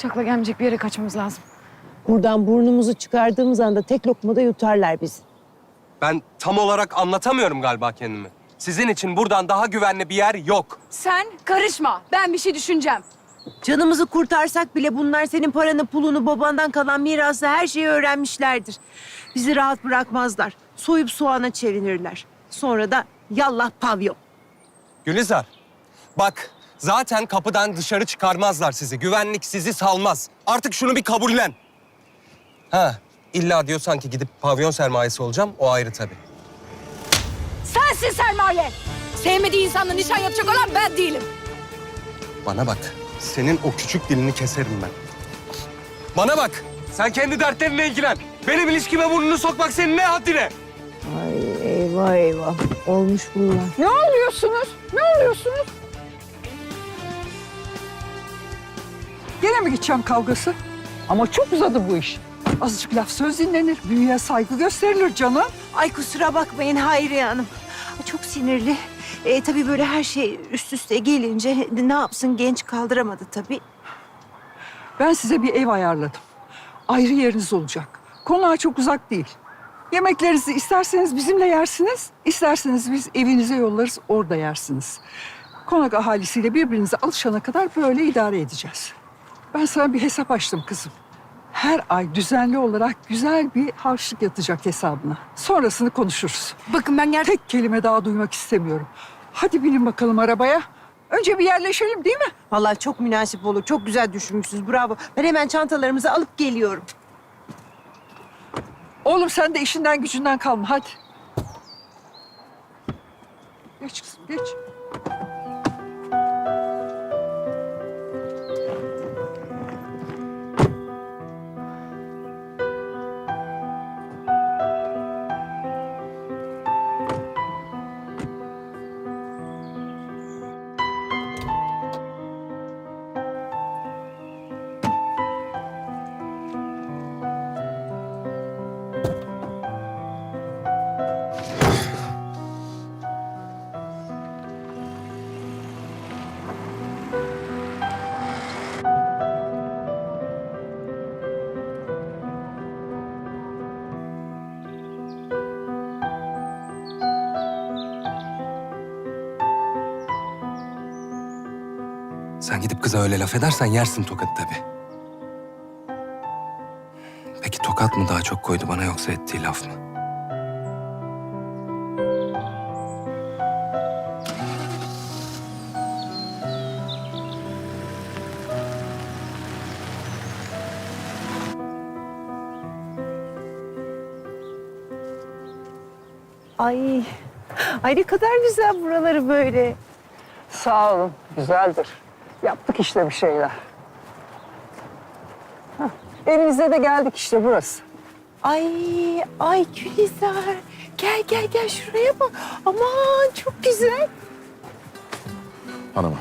Bıçakla gelmeyecek bir yere kaçmamız lazım. Buradan burnumuzu çıkardığımız anda tek lokmada yutarlar bizi. Ben tam olarak anlatamıyorum galiba kendimi. Sizin için buradan daha güvenli bir yer yok. Sen karışma. Ben bir şey düşüneceğim. Canımızı kurtarsak bile bunlar senin paranı, pulunu, babandan kalan mirası her şeyi öğrenmişlerdir. Bizi rahat bırakmazlar. Soyup soğana çevirirler. Sonra da yallah pavyon. Gülizar, bak zaten kapıdan dışarı çıkarmazlar sizi. Güvenlik sizi salmaz. Artık şunu bir kabullen. Ha, illa diyorsan ki gidip pavyon sermayesi olacağım. O ayrı tabii. Sensin sermaye. Sevmediği insanla nişan yapacak olan ben değilim. Bana bak, senin o küçük dilini keserim ben. Bana bak, sen kendi dertlerinle ilgilen. Benim ilişkime burnunu sokmak senin ne haddine? Ay eyvah eyvah. Olmuş bunlar. Ne oluyorsunuz? Ne oluyorsunuz? Gene mi gideceğim kavgası? Ama çok uzadı bu iş. Azıcık laf söz dinlenir, büyüye saygı gösterilir canım. Ay kusura bakmayın Hayriye Hanım. Çok sinirli. E, tabii böyle her şey üst üste gelince ne yapsın genç kaldıramadı tabii. Ben size bir ev ayarladım. Ayrı yeriniz olacak. Konağa çok uzak değil. Yemeklerinizi isterseniz bizimle yersiniz, isterseniz biz evinize yollarız, orada yersiniz. Konak ahalisiyle birbirinize alışana kadar böyle idare edeceğiz. Ben sana bir hesap açtım kızım. Her ay düzenli olarak güzel bir harçlık yatacak hesabına. Sonrasını konuşuruz. Bakın ben gerçekten... Tek kelime daha duymak istemiyorum. Hadi binin bakalım arabaya. Önce bir yerleşelim değil mi? Vallahi çok münasip olur. Çok güzel düşünmüşsünüz. Bravo. Ben hemen çantalarımızı alıp geliyorum. Oğlum sen de işinden gücünden kalma hadi. Geç kızım geç. Sen gidip kıza öyle laf edersen yersin tokat tabii. Peki tokat mı daha çok koydu bana yoksa ettiği laf mı? Ay. Ay ne kadar güzel buraları böyle. Sağ olun güzeldir. Yaptık işte bir şeyler. Hah, Evinize de geldik işte burası. Ay, ay Gülizar. Gel gel gel şuraya bak. Aman çok güzel. Hanımım,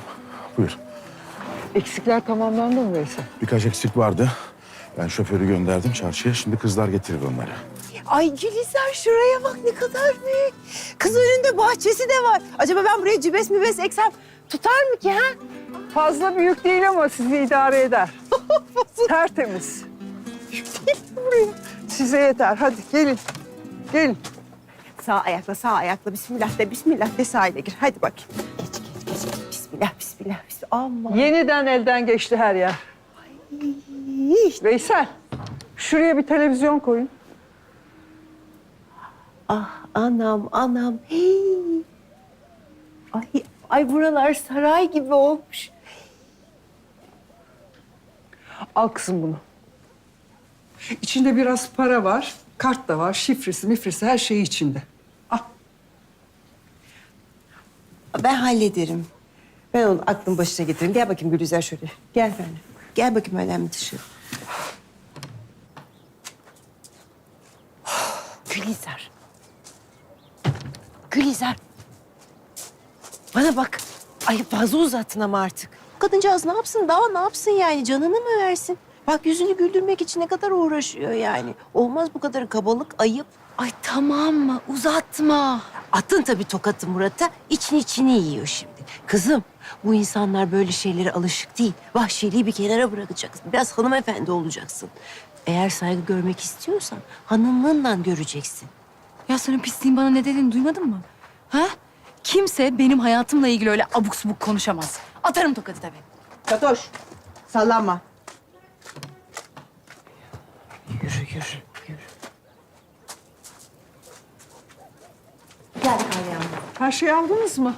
buyur. Eksikler tamamlandı mı Veysel? Birkaç eksik vardı. Ben şoförü gönderdim çarşıya. Şimdi kızlar getirir onları. Ay Gülizar şuraya bak ne kadar büyük. Kız önünde bahçesi de var. Acaba ben buraya cübes mübes eksem tutar mı ki ha? Fazla büyük değil ama sizi idare eder. Tertemiz. Buraya. Size yeter. Hadi gelin. Gelin. Sağ ayakla sağ ayakla bismillah de bismillah de sahile gir. Hadi bakayım. Geç geç geç. Bismillah bismillah. bismillah. Aman. Yeniden elden geçti her yer. Veysel, şuraya bir televizyon koyun. Ah anam anam. Hey. Ay, ay buralar saray gibi olmuş. Al kızım bunu. İçinde biraz para var, kart da var, şifresi, mifresi her şeyi içinde. Al. Ben hallederim. Ben onu aklın başına getiririm. Gel bakayım Gülizar şöyle. Gel benimle. Gel bakayım önemli dışı. Gülizar. Gülizar. Bana bak. Ay fazla uzattın ama artık. Kadıncağız ne yapsın daha ne yapsın yani canını mı versin? Bak yüzünü güldürmek için ne kadar uğraşıyor yani. Olmaz bu kadar kabalık ayıp. Ay tamam mı? Uzatma. Attın tabii tokatı Murat'a. İçini içini yiyor şimdi. Kızım bu insanlar böyle şeylere alışık değil. Vahşiliği bir kenara bırakacaksın. Biraz hanımefendi olacaksın. Eğer saygı görmek istiyorsan hanımlığından göreceksin. Ya senin pisliğin bana ne dediğini duymadın mı? Ha? Kimse benim hayatımla ilgili öyle abuk subuk konuşamaz. Atarım tokadı tabii. Fatoş sallama. Yürü yürü yürü. Gel Meryem. Her şeyi aldınız mı?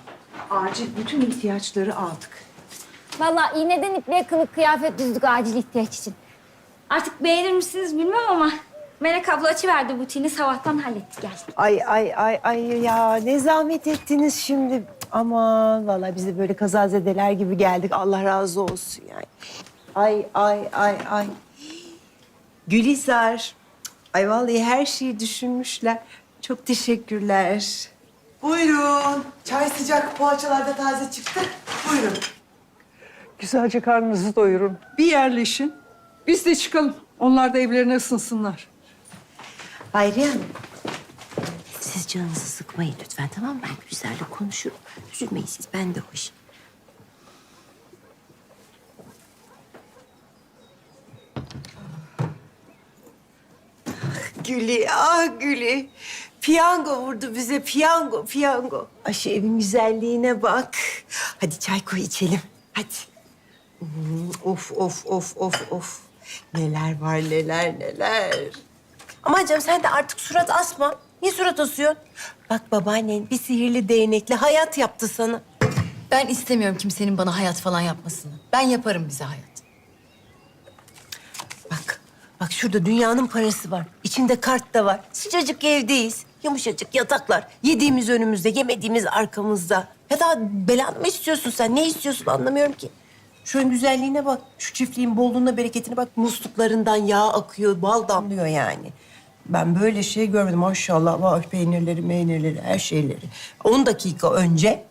Acil bütün ihtiyaçları aldık. Vallahi iğneden ipliğe kılık kıyafet düzdük acil ihtiyaç için. Artık beğenir misiniz bilmem ama Melek abla açıverdi butiğini sabahtan hallettik gel. Ay ay ay ay ya ne zahmet ettiniz şimdi. Aman vallahi biz de böyle kazazedeler gibi geldik. Allah razı olsun yani. Ay ay ay ay. Gülizar. Ay vallahi her şeyi düşünmüşler. Çok teşekkürler. Buyurun. Çay sıcak, poğaçalar da taze çıktı. Buyurun. Güzelce karnınızı doyurun. Bir yerleşin. Biz de çıkalım. Onlar da evlerine ısınsınlar. Hayriye Hanım. Siz canınızı sıkmayın lütfen tamam mı? Ben Gülizar'la konuşurum. Üzülmeyin siz ben de hoş. Gülü, ah Gülü. Piyango vurdu bize, piyango, piyango. Ay şu evin güzelliğine bak. Hadi çay koy içelim, hadi. Hmm, of, of, of, of, of. Neler var, neler, neler. Aman canım sen de artık surat asma. Niye surat asıyorsun? Bak babaannen bir sihirli değnekle hayat yaptı sana. Ben istemiyorum kimsenin bana hayat falan yapmasını. Ben yaparım bize hayat. Bak, bak şurada dünyanın parası var. İçinde kart da var. Sıcacık evdeyiz. Yumuşacık yataklar. Yediğimiz önümüzde, yemediğimiz arkamızda. Ya daha belanı mı istiyorsun sen? Ne istiyorsun anlamıyorum ki. Şunun güzelliğine bak. Şu çiftliğin bolluğuna, bereketine bak. Musluklarından yağ akıyor, bal damlıyor yani. Ben böyle şey görmedim maşallah. Vay peynirleri, meynirleri, her şeyleri. 10 dakika önce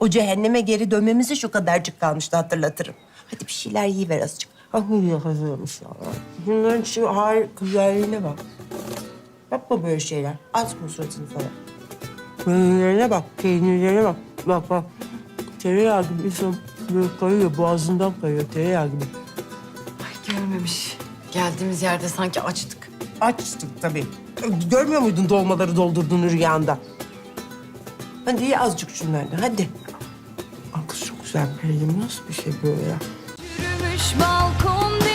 o cehenneme geri dönmemize şu kadarcık kalmıştı hatırlatırım. Hadi bir şeyler yiyiver azıcık. Ah uyuyor hazırmış ya. Bunların şu harika güzelliğine bak. Yapma böyle şeyler. Asma suratını falan. Peynirlerine bak, peynirlerine bak. Bak bak. Tereyağı gibi insan böyle kayıyor, boğazından kayıyor tereyağı gibi. Görmemiş. Geldiğimiz yerde sanki açtık. Açtık tabii. Görmüyor muydun dolmaları doldurduğunu rüyanda? Hadi ye azıcık şunlardan, hadi. Aa, kız çok güzel. Nasıl bir şey böyle ya? Yürümüş balkon demir